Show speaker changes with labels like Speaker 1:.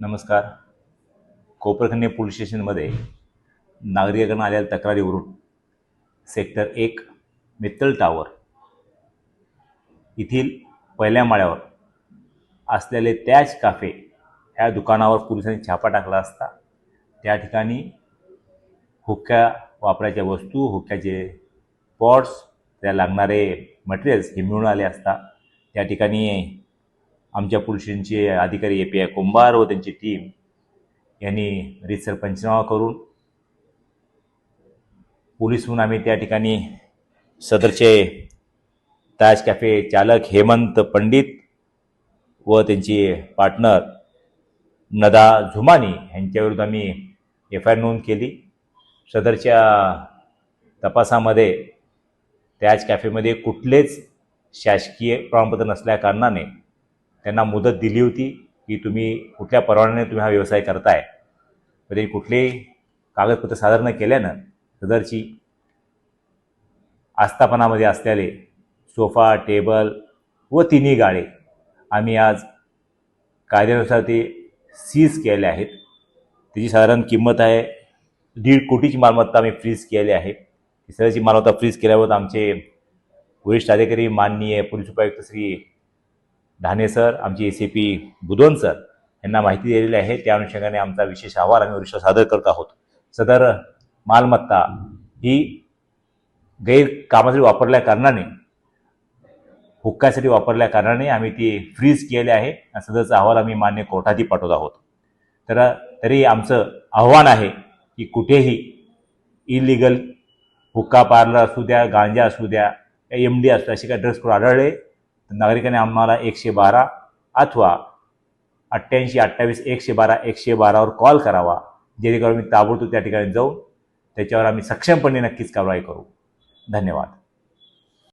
Speaker 1: नमस्कार. कोपरखंडे पोलीस स्टेशनमध्ये नागरिकांना आलेल्या तक्रारीवरून सेक्टर एक मित्तल टावर येथील पहिल्या माळ्यावर असलेले त्याच काफे या दुकानावर पोलिसांनी छापा टाकला असता त्या ठिकाणी हुक्क्या वापरायच्या वस्तू हुक्क्याचे पॉट्स त्या लागणारे मटेरियल्स हे मिळून आले असता त्या ठिकाणी आमच्या पुलिसांचे अधिकारी ए पी आय कुंभार व त्यांची टीम यांनी रितसर पंचनामा करून पोलीस म्हणून आम्ही त्या ठिकाणी सदरचे ताज कॅफे चालक हेमंत पंडित व त्यांची पार्टनर नदा झुमानी यांच्याविरुद्ध आम्ही एफ आय आर नोंद केली. सदरच्या तपासामध्ये त्याच कॅफेमध्ये कुठलेच शासकीय प्रमाणपत्र नसल्या कारणाने त्यांना मुदत दिली होती की तुम्ही कुठल्या परवान्याने तुम्ही हा व्यवसाय करताय. म्हणजे त्यांनी कुठलेही कागदपत्र सादर न केल्यानं सदरची आस्थापनामध्ये असलेले सोफा टेबल व तिन्ही गाळे आम्ही आज कायद्यानुसार ते सीज केले आहेत. त्याची साधारण किंमत आहे दीड कोटीची मालमत्ता आम्ही फ्रीज केली आहे. सदरची मालमत्ता फ्रीज केल्यावर आमचे वरिष्ठ अधिकारी माननीय पोलीस उपायुक्त श्री धाने सर आमचे A C P Budhwan sir यांना माहिती दिलेली आहे. त्या अनुषंगाने आमचा विशेष अहवाल आम्ही वरिष्ठ सादर करत आहोत. सदर मालमत्ता ही गैरकामासाठी वापरल्या कारणाने हुक्कासाठी वापरल्या कारणाने आम्ही ती फ्रीज केले आहे आणि सदरचा अहवाल आम्ही मान्य कोर्टातही पाठवत आहोत. तर तरी आमचं आव्हान आहे की कुठेही इलिगल हुक्का पार्लर असू द्या गांजा असू द्या एम डी असू द्या असे काही ड्रग्स कोड आढळले नागरिकांनी आम्हाला एकशे बारा अथवा अठ्ठ्याऐंशी अठ्ठावीस एकशे बारा एकशे बारावर कॉल करावा. जेणेकरून मी ताबडतोब त्या ठिकाणी जाऊन त्याच्यावर आम्ही सक्षमपणे नक्कीच कारवाई करू. धन्यवाद.